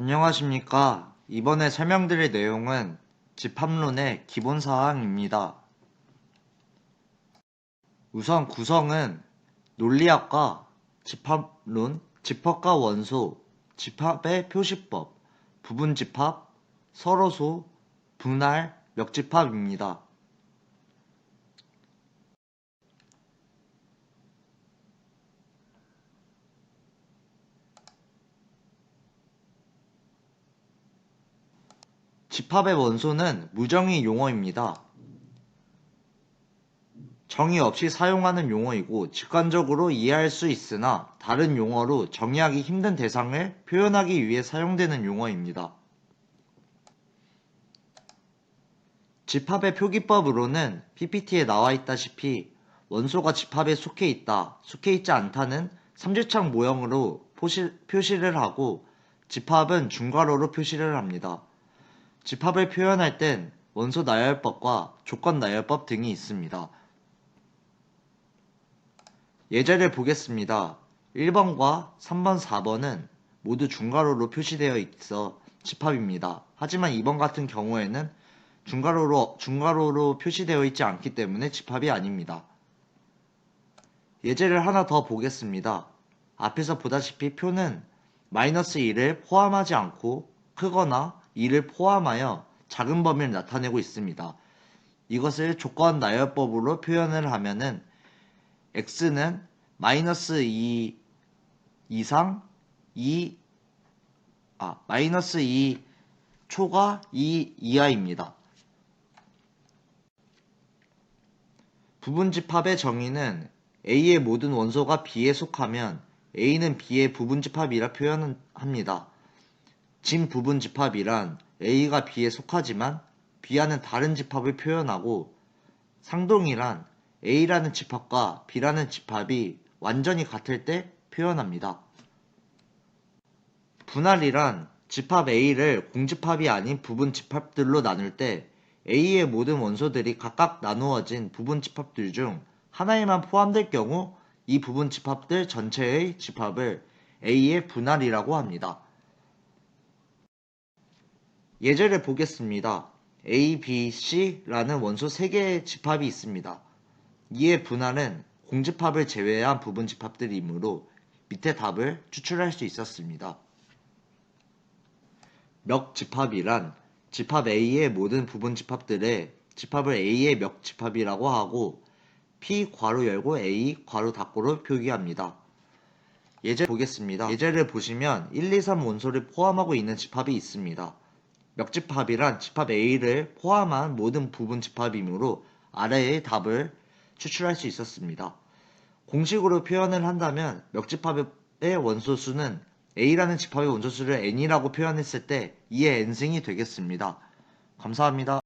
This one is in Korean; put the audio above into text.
안녕하십니까. 이번에 설명드릴 내용은 집합론의 기본 사항입니다. 우선 구성은 논리학과 집합론, 집합과 원소, 집합의 표시법, 부분집합, 서로소, 분할, 역집합입니다. 집합의 원소는 무정의 용어입니다. 정의 없이 사용하는 용어이고 직관적으로 이해할 수 있으나 다른 용어로 정의하기 힘든 대상을 표현하기 위해 사용되는 용어입니다. 집합의 표기법으로는 PPT에 나와 있다시피 원소가 집합에 속해 있다, 속해 있지 않다는 삼지창 모형으로 표시, 표시를 하고 집합은 중괄호로 표시를 합니다. 집합을 표현할 땐 원소 나열법과 조건 나열법 등이 있습니다. 예제를 보겠습니다. 1번과 3번, 4번은 모두 중괄호로 표시되어 있어 집합입니다. 하지만 2번 같은 경우에는 중괄호로, 중괄호로 표시되어 있지 않기 때문에 집합이 아닙니다. 예제를 하나 더 보겠습니다. 앞에서 보다시피 표는 마이너스 1을 포함하지 않고 크거나 2를 포함하여 작은 범위를 나타내고 있습니다. 이것을 조건 나열법으로 표현을 하면은 x는 마이너스 2 이상 2 아, 마이너스 2 초과 2 이하입니다. 부분집합의 정의는 A의 모든 원소가 B에 속하면 A는 B의 부분집합이라 표현합니다. 진 부분 집합이란 A가 B에 속하지만 B와는 다른 집합을 표현하고 상동이란 A라는 집합과 B라는 집합이 완전히 같을 때 표현합니다. 분할이란 집합 A를 공집합이 아닌 부분 집합들로 나눌 때 A의 모든 원소들이 각각 나누어진 부분 집합들 중 하나에만 포함될 경우 이 부분 집합들 전체의 집합을 A의 분할이라고 합니다. 예제를 보겠습니다. A, B, C라는 원소 3개의 집합이 있습니다. 이의 분할은 공집합을 제외한 부분 집합들이므로 밑에 답을 추출할 수 있었습니다. 멱집합이란 집합 A의 모든 부분 집합들의 집합을 A의 멱집합이라고 하고 P 괄호 열고 A 괄호 닫고로 표기합니다. 예제 보겠습니다. 예제를 보시면 1, 2, 3 원소를 포함하고 있는 집합이 있습니다. 멱집합이란 집합 A를 포함한 모든 부분 집합이므로 아래의 답을 추출할 수 있었습니다. 공식으로 표현을 한다면 멱집합의 원소수는 A라는 집합의 원소수를 N이라고 표현했을 때 2의 N승이 되겠습니다. 감사합니다.